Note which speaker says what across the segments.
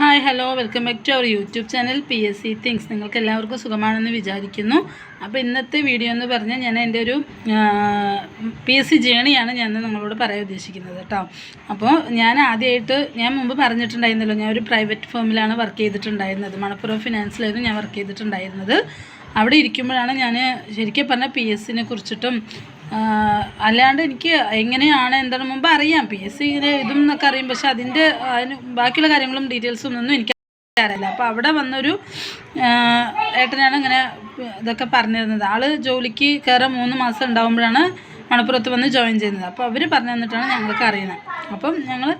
Speaker 1: Hi hello welcome back to our YouTube channel P S C things നിങ്ങൾക്ക് എല്ലാവർക്കും സുഖമാണെന്ന് വിചാരിക്കുന്നു. അപ്പോൾ ഇന്നത്തെ വീഡിയോ എന്ന് പറഞ്ഞാൽ ഞാൻ എന്റെ ഒരു പി എസ് സി ജേണിയാണ് ഞാൻ നിങ്ങളോട് പറയാൻ ഉദ്ദേശിക്കുന്നത് കേട്ടോ. അപ്പോൾ ഞാൻ ആദ്യമായിട്ട് ഞാൻ മുമ്പ് പറഞ്ഞിട്ടുണ്ടായിരുന്നല്ലോ ഞാൻ ഒരു പ്രൈവറ്റ് ഫേമിലാണ് വർക്ക് ചെയ്തിട്ടുണ്ടായിരുന്നത്. മണപ്പുറം ഫിനാൻസിലായിരുന്നു ഞാൻ വർക്ക് ചെയ്തിട്ടുണ്ടായിരുന്നത്. അവിടെ ഇരിക്കുമ്പോഴാണ് ഞാൻ ശരിക്കും പറഞ്ഞാൽ പി എസ് സിനെ കുറിച്ചിട്ടും അല്ലാണ്ട് എനിക്ക് എങ്ങനെയാണ് എന്താണ് മുമ്പ് അറിയാം. പി എസ് സി ഇതും എന്നൊക്കെ അറിയും പക്ഷെ അതിന്റെ അതിന് ബാക്കിയുള്ള കാര്യങ്ങളും ഡീറ്റെയിൽസും ഒന്നും എനിക്ക് അറിയില്ല. അപ്പോൾ അവിടെ വന്നൊരു ഏട്ടനാണ് ഇങ്ങനെ ഇതൊക്കെ പറഞ്ഞിരുന്നത്. ആൾ ജോലിക്ക് കയറാൻ മൂന്ന് മാസം ഉണ്ടാകുമ്പോഴാണ് മണപ്പുറത്ത് വന്ന് ജോയിൻ ചെയ്യുന്നത്. അപ്പോൾ അവർ പറഞ്ഞു തന്നിട്ടാണ് ഞങ്ങൾക്ക് അറിയുന്നത്. അപ്പം ഞങ്ങൾ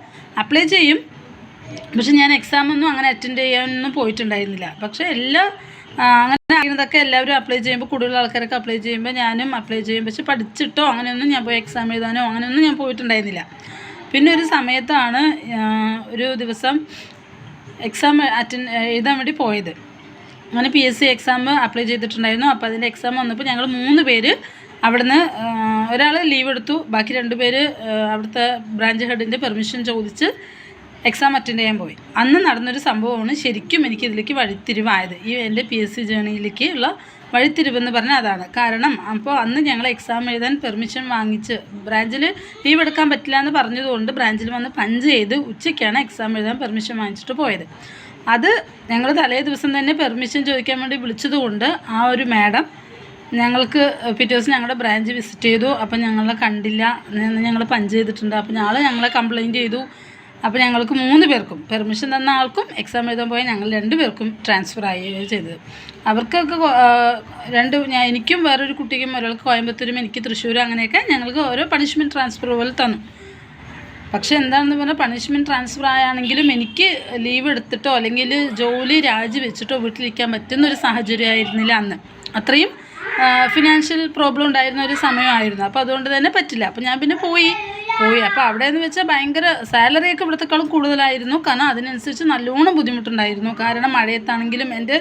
Speaker 1: അപ്ലൈ ചെയ്യും. പക്ഷെ ഞാൻ എക്സാമൊന്നും അങ്ങനെ അറ്റൻഡ് ചെയ്യാനൊന്നും പോയിട്ടുണ്ടായിരുന്നില്ല. പക്ഷേ എല്ലാ അങ്ങനെ ആയിരുന്നതൊക്കെ എല്ലാവരും അപ്ലൈ ചെയ്യുമ്പോൾ കൂടുതൽ ആൾക്കാരൊക്കെ അപ്ലൈ ചെയ്യുമ്പോൾ ഞാനും അപ്ലൈ ചെയ്യും. പക്ഷെ പഠിച്ചിട്ടോ അങ്ങനെയൊന്നും ഞാൻ പോയി എക്സാം എഴുതാനോ അങ്ങനെയൊന്നും ഞാൻ പോയിട്ടുണ്ടായിരുന്നില്ല. പിന്നെ ഒരു സമയത്താണ് ഒരു ദിവസം എക്സാം അറ്റൻഡ് എഴുതാൻ വേണ്ടി പോയത്. അങ്ങനെ P S C exam apply ചെയ്തിട്ടുണ്ടായിരുന്നു. അപ്പോൾ അതിന്റെ എക്സാം വന്നപ്പോൾ ഞങ്ങൾ മൂന്ന് പേര് അവിടുന്ന് ഒരാൾ ലീവ് എടുത്തു. ബാക്കി രണ്ട് പേര് അവിടുത്തെ ബ്രാഞ്ച് ഹെഡിന്റെ പെർമിഷൻ ചോദിച്ച് എക്സാം അറ്റൻഡ് ചെയ്യാൻ പോയി. അന്ന് നടന്നൊരു സംഭവമാണ് ശരിക്കും എനിക്ക് ഇതിലേക്ക് വഴിത്തിരിവായത്. ഈ എന്റെ പി എസ് സി ജേണിയിലേക്ക് ഉള്ള വഴിത്തിരിവെന്ന് പറഞ്ഞാൽ അതാണ്. കാരണം അപ്പോൾ അന്ന് ഞങ്ങൾ എക്സാം എഴുതാൻ പെർമിഷൻ വാങ്ങിച്ച് ബ്രാഞ്ചിൽ ലീവ് എടുക്കാൻ പറ്റില്ല എന്ന് പറഞ്ഞതുകൊണ്ട് ബ്രാഞ്ചിൽ വന്ന് പഞ്ച് ചെയ്ത് ഉച്ചയ്ക്കാണ് എക്സാം എഴുതാൻ പെർമിഷൻ വാങ്ങിച്ചിട്ട് പോയത്. അത് ഞങ്ങൾ തലേ ദിവസം തന്നെ പെർമിഷൻ ചോദിക്കാൻ വേണ്ടി വിളിച്ചതുകൊണ്ട് ആ ഒരു മാഡം ഞങ്ങൾക്ക് പിറ്റേ ദിവസം ഞങ്ങളുടെ ബ്രാഞ്ച് വിസിറ്റ് ചെയ്തു. അപ്പം ഞങ്ങളെ കണ്ടില്ല. ഞങ്ങൾ പഞ്ച് ചെയ്തിട്ടുണ്ട്. അപ്പം ഞങ്ങൾ ഞങ്ങളെ കംപ്ലയിന്റ് ചെയ്തു. അപ്പോൾ ഞങ്ങൾക്ക് മൂന്ന് പേർക്കും പെർമിഷൻ തന്ന ആൾക്കും എക്സാം എഴുതാൻ പോയ ഞങ്ങൾ രണ്ട് പേർക്കും ട്രാൻസ്ഫർ ആവുകയാണ് ചെയ്തത്. അവർക്കൊക്കെ രണ്ട് ഞാൻ എനിക്കും വേറൊരു കുട്ടിക്കും ഒരാൾക്ക് കോയമ്പത്തൂരും എനിക്ക് തൃശ്ശൂരും അങ്ങനെയൊക്കെ ഞങ്ങൾക്ക് ഓരോ പണിഷ്മെന്റ് ട്രാൻസ്ഫർ പോലെ തന്നു. പക്ഷെ എന്താണെന്ന് പറഞ്ഞാൽ പണിഷ്മെന്റ് ട്രാൻസ്ഫർ ആയാണെങ്കിലും എനിക്ക് ലീവ് എടുത്തിട്ടോ അല്ലെങ്കിൽ ജോലി രാജിവെച്ചിട്ടോ വീട്ടിലിരിക്കാൻ പറ്റുന്ന ഒരു സാഹചര്യമായിരുന്നില്ല അന്ന്. അത്രയും ഫിനാൻഷ്യൽ പ്രോബ്ലം ഉണ്ടായിരുന്ന ഒരു സമയമായിരുന്നു. അപ്പോൾ അതുകൊണ്ട് തന്നെ പറ്റില്ല. അപ്പോൾ ഞാൻ പിന്നെ പോയി. പോയി. അപ്പോൾ അവിടെ എന്ന് വെച്ചാൽ ഭയങ്കര സാലറിയൊക്കെ ഇവിടത്തെക്കാളും കൂടുതലായിരുന്നു. കാരണം അതിനനുസരിച്ച് നല്ലോണം ബുദ്ധിമുട്ടുണ്ടായിരുന്നു. കാരണം മഴയത്താണെങ്കിലും എന്റെ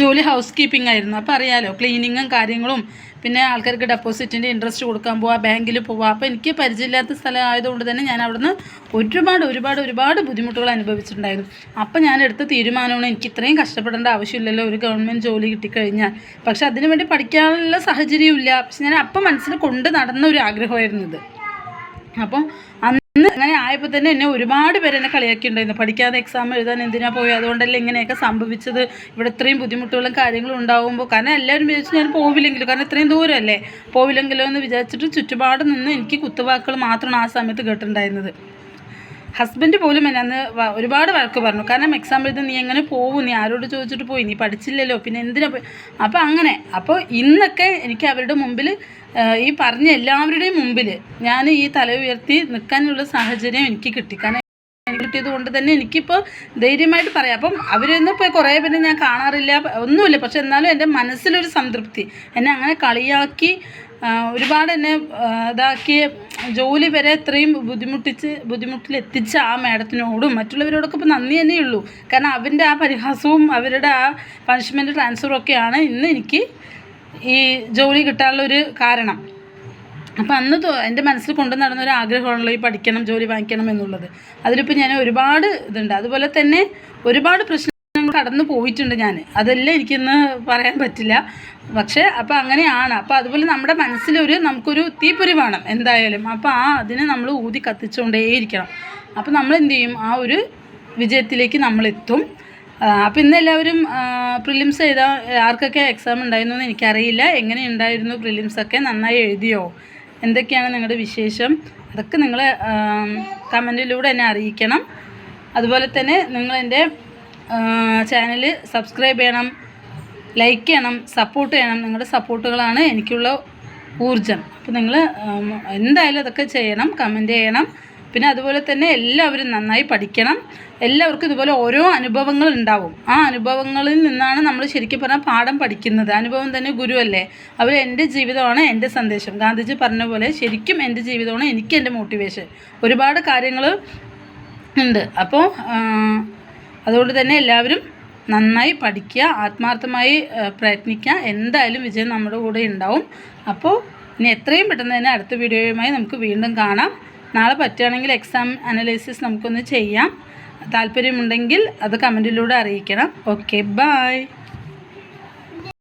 Speaker 1: ജോലി ഹൗസ് കീപ്പിംഗ് ആയിരുന്നു. അപ്പോൾ അറിയാലോ ക്ലീനിങ്ങും കാര്യങ്ങളും പിന്നെ ആൾക്കാർക്ക് ഡെപ്പോസിറ്റിന്റെ ഇൻട്രസ്റ്റ് കൊടുക്കാൻ പോവാ ബാങ്കിൽ പോവാ. അപ്പോൾ എനിക്ക് പരിചയമില്ലാത്ത സ്ഥലം ആയതുകൊണ്ട് തന്നെ ഞാൻ അവിടുന്ന് ഒരുപാട് ഒരുപാട് ഒരുപാട് ബുദ്ധിമുട്ടുകൾ അനുഭവിച്ചിട്ടുണ്ടായിരുന്നു. അപ്പോൾ ഞാൻ എടുത്ത തീരുമാനമാണ് എനിക്ക് ഇത്രയും കഷ്ടപ്പെടേണ്ട ആവശ്യമില്ലല്ലോ ഒരു ഗവൺമെന്റ് ജോലി കിട്ടിക്കഴിഞ്ഞാൽ. പക്ഷെ അതിനുവേണ്ടി പഠിക്കാനുള്ള സാഹചര്യമില്ല പക്ഷെ ഞാൻ അപ്പം മനസ്സിൽ കൊണ്ട് നടന്ന ഒരു ആഗ്രഹമായിരുന്നു ഇത്. അപ്പം അന്ന് അങ്ങനെ ആയപ്പോൾ തന്നെ എന്നെ ഒരുപാട് പേര് എന്നെ കളിയാക്കിയിട്ടുണ്ടായിരുന്നു. പഠിക്കാതെ എക്സാം എഴുതാൻ എന്തിനാ പോയി? അതുകൊണ്ടല്ലേ ഇങ്ങനെയൊക്കെ സംഭവിച്ചത്. ഇവിടെ ഇത്രയും ബുദ്ധിമുട്ടുകളും കാര്യങ്ങളും ഉണ്ടാകുമ്പോൾ കാരണം എല്ലാവരും വിചാരിച്ചു ഞാൻ പോവില്ലെങ്കിലും. കാരണം ഇത്രയും ദൂരമല്ലേ പോവില്ലെങ്കിലോ എന്ന് വിചാരിച്ചിട്ട് ചുറ്റുപാട് നിന്ന് എനിക്ക് കുത്തുവാക്കുകൾ മാത്രമാണ് ആ സമയത്ത് കേട്ടിട്ടുണ്ടായിരുന്നത്. ഹസ്ബൻഡ് പോലും എന്നെ അന്ന് ഒരുപാട് വഴക്ക് പറഞ്ഞു. കാരണം എക്സാം എഴുതി നീ എങ്ങനെ പോകും നീ ആരോട് ചോദിച്ചിട്ട് പോയി? നീ പഠിച്ചില്ലല്ലോ. പിന്നെ എന്തിനാ പോയി? അപ്പോൾ അങ്ങനെ. അപ്പോൾ ഇന്നൊക്കെ എനിക്ക് അവരുടെ മുമ്പിൽ ഈ പറഞ്ഞ എല്ലാവരുടെയും മുമ്പിൽ ഞാൻ ഈ തല ഉയർത്തി നിൽക്കാനുള്ള സാഹചര്യം എനിക്ക് കിട്ടി. കാരണം കിട്ടിയത് കൊണ്ട് തന്നെ എനിക്കിപ്പോൾ ധൈര്യമായിട്ട് പറയാം. അപ്പം അവരൊന്നും ഇപ്പോൾ കുറേ പേര് ഞാൻ കാണാറില്ല ഒന്നുമില്ല. പക്ഷെ എന്നാലും എന്റെ മനസ്സിലൊരു സംതൃപ്തി. എന്നെ അങ്ങനെ കളിയാക്കി ഒരുപാട് എന്നെ ഇതാക്കി ജോലി വരെ ഇത്രയും ബുദ്ധിമുട്ടിച്ച് ബുദ്ധിമുട്ടിലെത്തിച്ച ആ മാഡത്തിനോടും മറ്റുള്ളവരോടൊക്കെ ഇപ്പോൾ നന്ദി തന്നെയുള്ളൂ. കാരണം അവന്റെ ആ പരിഹാസവും അവരുടെ ആ പണിഷ്മെന്റ് ട്രാൻസ്ഫറും ഒക്കെയാണ് ഇന്ന് എനിക്ക് ഈ ജോലി കിട്ടാനുള്ള ഒരു കാരണം. അപ്പം അന്ന് എന്റെ മനസ്സിൽ കൊണ്ടു നടന്ന ഒരു ആഗ്രഹമാണല്ലോ ഈ പഠിക്കണം ജോലി വാങ്ങിക്കണം എന്നുള്ളത്. അതിലിപ്പോൾ ഞാൻ ഒരുപാട് ഇതുണ്ട്. അതുപോലെ തന്നെ ഒരുപാട് പ്രശ്നങ്ങൾ കടന്നു പോയിട്ടുണ്ട് ഞാൻ അതെല്ലാം എനിക്കിന്ന് പറയാൻ പറ്റില്ല. പക്ഷേ അപ്പോൾ അങ്ങനെയാണ്. അപ്പോൾ അതുപോലെ നമ്മുടെ മനസ്സിലൊരു നമുക്കൊരു തീപ്പൊരി വേണം എന്തായാലും. അപ്പോൾ ആ അതിനെ നമ്മൾ ഊതി കത്തിച്ചുകൊണ്ടേയിരിക്കണം. അപ്പോൾ നമ്മൾ എന്ത് ചെയ്യും? ആ ഒരു വിജയത്തിലേക്ക് നമ്മളെത്തും അപ്പോൾ ഇന്ന് എല്ലാവരും പ്രിലിംസ് എഴുതാ ആർക്കൊക്കെ എക്സാം ഉണ്ടായിരുന്നു എന്ന് എനിക്കറിയില്ല. എങ്ങനെ ഉണ്ടായിരുന്നു പ്രിലിംസൊക്കെ നന്നായി എഴുതിയോ? എന്തൊക്കെയാണ് നിങ്ങളുടെ വിശേഷം? അതൊക്കെ നിങ്ങൾ കമന്റിലൂടെ എന്നെ അറിയിക്കണം. അതുപോലെ തന്നെ നിങ്ങളെന്റെ ചാനൽ സബ്സ്ക്രൈബ് ചെയ്യണം ലൈക്ക് ചെയ്യണം സപ്പോർട്ട് ചെയ്യണം. നിങ്ങളുടെ സപ്പോർട്ടുകളാണ് എനിക്കുള്ള ഊർജം അപ്പോൾ നിങ്ങൾ എന്തായാലും അതൊക്കെ ചെയ്യണം കമന്റ് ചെയ്യണം. പിന്നെ അതുപോലെ തന്നെ എല്ലാവരും നന്നായി പഠിക്കണം. എല്ലാവർക്കും ഇതുപോലെ ഓരോ അനുഭവങ്ങൾ ഉണ്ടാവും. ആ അനുഭവങ്ങളിൽ നിന്നാണ് നമ്മൾ ശരിക്കും പറഞ്ഞാൽ പാഠം പഠിക്കുന്നത്. അനുഭവം തന്നെ ഗുരുവല്ലേ അവർ എന്റെ ജീവിതമാണ് എന്റെ സന്ദേശം. ഗാന്ധിജി പറഞ്ഞ പോലെ ശരിക്കും എന്റെ ജീവിതമാണ് എനിക്ക് എന്റെ മോട്ടിവേഷൻ ഒരുപാട് കാര്യങ്ങൾ ഉണ്ട്. അപ്പോൾ അതുകൊണ്ട് തന്നെ എല്ലാവരും നന്നായി പഠിക്കുക ആത്മാർത്ഥമായി പ്രയത്നിക്കുക. എന്തായാലും വിജയം നമ്മുടെ കൂടെ ഉണ്ടാവും. അപ്പോൾ ഇനി എത്രയും പെട്ടെന്ന് തന്നെ അടുത്ത വീഡിയോയുമായി നമുക്ക് വീണ്ടും കാണാം. നാളെ പറ്റുകയാണെങ്കിൽ എക്സാം അനലൈസിസ് നമുക്കൊന്ന് ചെയ്യാം. താല്പര്യമുണ്ടെങ്കിൽ അത് കമന്റിലൂടെ അറിയിക്കണം. Okay bye